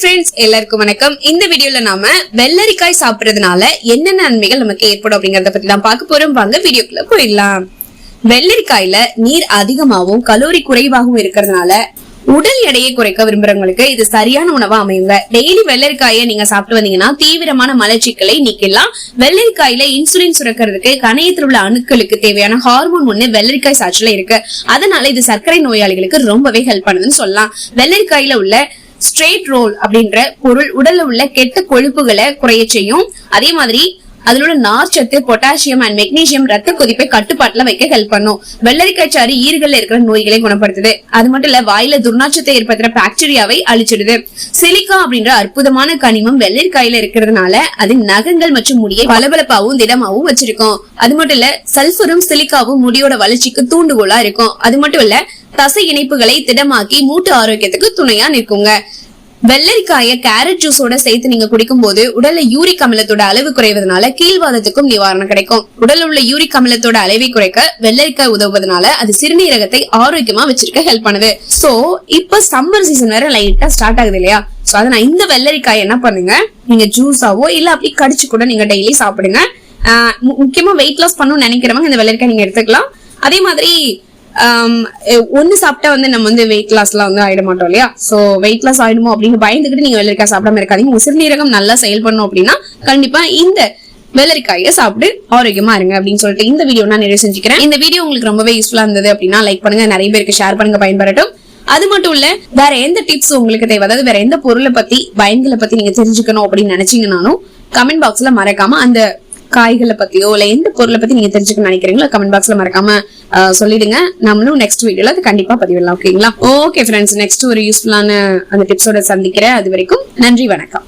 Friends எல்லாருக்கும் வணக்கம். இந்த வீடியோல நாம வெள்ளரிக்காய் சாப்பிடுறதுனால என்னென்ன நன்மைகள் நமக்கு ஏற்படும் அப்படிங்கறத பத்தி தான் பார்க்க போறோம். வாங்க வீடியோக்குள்ள போயிடலாம். வெள்ளரிக்காயில நீர் அதிகமாகவும் கலோரி குறைவாகவும் இருக்கிறதுனால உடல் எடையை குறைக்க விரும்புறவங்களுக்கு இது சரியான உணவா அமையுங்க. டெய்லி வெள்ளரிக்காயை நீங்க சாப்பிட்டு வந்தீங்கன்னா தீவிரமான மலச்சிக்கலை நீக்கலாம். வெள்ளரிக்காயில இன்சுலின் சுரக்கிறதுக்கு கணையத்தில் உள்ள அணுக்களுக்கு தேவையான ஹார்மோன் ஒண்ணு வெள்ளரிக்காய் சாற்றுல இருக்கு. அதனால இது சர்க்கரை நோயாளிகளுக்கு ரொம்பவே ஹெல்ப் பண்ணுதுன்னு சொல்லலாம். வெள்ளரிக்காயில உள்ள ஸ்ட்ரெயிட் ரோல் அப்படின்ற பொருள் உடல்ல உள்ள கெட்ட கொழுப்புகளை குறைய செய்யும். அதே மாதிரி அதுல உள்ள நார்ச்சத்து பொட்டாசியம் அண்ட் மெக்னீசியம் ரத்த கொதிப்பை கட்டுப்பாட்டுல வைக்க ஹெல்ப் பண்ணும். வெள்ளரிக்காய் சாறு இருக்கிற நோய்களை குணப்படுத்துது. அது மட்டும் இல்ல வாயில துர்நாற்றத்தை ஏற்படுத்துற பாக்டீரியாவை அழிச்சிடுது. சிலிக்கா அப்படின்ற அற்புதமான கனிமம் வெள்ளரிக்காயில இருக்கிறதுனால அது நகங்கள் மற்றும் முடியை பளபளப்பாவும் திடமாவும் வச்சிருக்கும். அது மட்டும் இல்ல சல்பரும் சிலிக்காவும் முடியோட வளர்ச்சிக்கு தூண்டுகோலா இருக்கும். அது மட்டும் இல்ல தசை இணைப்புகளை திடமாக்கி மூட்டு ஆரோக்கியத்துக்கு துணையா நிற்குங்க. வெள்ளரிக்காய கேரட் ஜூஸோட சேர்த்து நீங்க குடிக்கும் போது உடல்ல யூரிக் அமிலத்தோட அளவு குறைவதனால கீழ்வாதத்துக்கும் நிவாரணம் கிடைக்கும். உடல் உள்ள யூரிக் அமிலத்தோட அளவை குறைக்க வெள்ளரிக்காய் உதவுவதனால அது சிறுநீரகத்தை ஆரோக்கியமா வச்சிருக்க ஹெல்ப் பண்ணுது. சோ இப்ப சம்மர் சீசன் வேற லைட்டா ஸ்டார்ட் ஆகுது இல்லையா? சோ அதை நான் இந்த வெள்ளரிக்காய் என்ன பண்ணுங்க? நீங்க ஜூஸாவோ இல்ல அப்படி கடிச்சு கூட நீங்க டெய்லி சாப்பிடுங்க. மு- முக்கியமா வெயிட் லாஸ் பண்ணணும்னு நினைக்கிறவங்க இந்த வெள்ளரிக்காய் நீங்க எடுத்துக்கலாம். அதே மாதிரி Um, eh, ஒன்னு சாப்பிட்டா வந்து நம்ம வந்து வெயிட் லாஸ்லாம் வந்து ஆயிட மாட்டோம் இல்லையா? சோ வெயிட் லாஸ் ஆயிடுமோ அப்படின்னு பயந்துகிட்டு நீங்க வெள்ளரிக்காய் சாப்பிடாம இருக்காதீங்க. உங்க சிறுநீரகம் நல்லா செயல்படணும் அப்படின்னா கண்டிப்பா இந்த வெள்ளரிக்காயை சாப்பிட்டு ஆரோக்கியமா இருங்க அப்படின்னு சொல்லிட்டு இந்த வீடியோ நான் நிறைவு செஞ்சுக்கிறேன். இந்த வீடியோ உங்களுக்கு ரொம்பவே யூஸ்ஃபுல்லா இருந்தது அப்படின்னா லைக் பண்ணுங்க நிறைய பேருக்கு ஷேர் பண்ணுங்க பயன்படட்டும் அது மட்டும் இல்ல வேற எந்த டிப்ஸ் உங்களுக்கு தேவை? அதாவது வேற எந்த பொருளை பத்தி பயன்களை பத்தி நீங்க தெரிஞ்சுக்கணும் அப்படின்னு நினைச்சீங்கன்னாலும் கமெண்ட் பாக்ஸ்ல மறக்காம அந்த காய்களை பத்தியோ இல்ல எந்த பொருளை பத்தி நீங்க தெரிஞ்சுக்கணும்னு நினைக்கிறீங்களோ கமெண்ட் பாக்ஸ்ல மறக்காம சொல்லிடுங்க. நம்மளும் நெக்ஸ்ட் வீடியோல அது கண்டிப்பா பதிவிடலாம் ஓகேங்களா ஓகே ஃப்ரெண்ட்ஸ் நெக்ஸ்ட் ஒரு யூஸ்ஃபுல்லான அந்த டிப்ஸோட சந்திக்கிறேன். அது வரைக்கும் நன்றி வணக்கம்.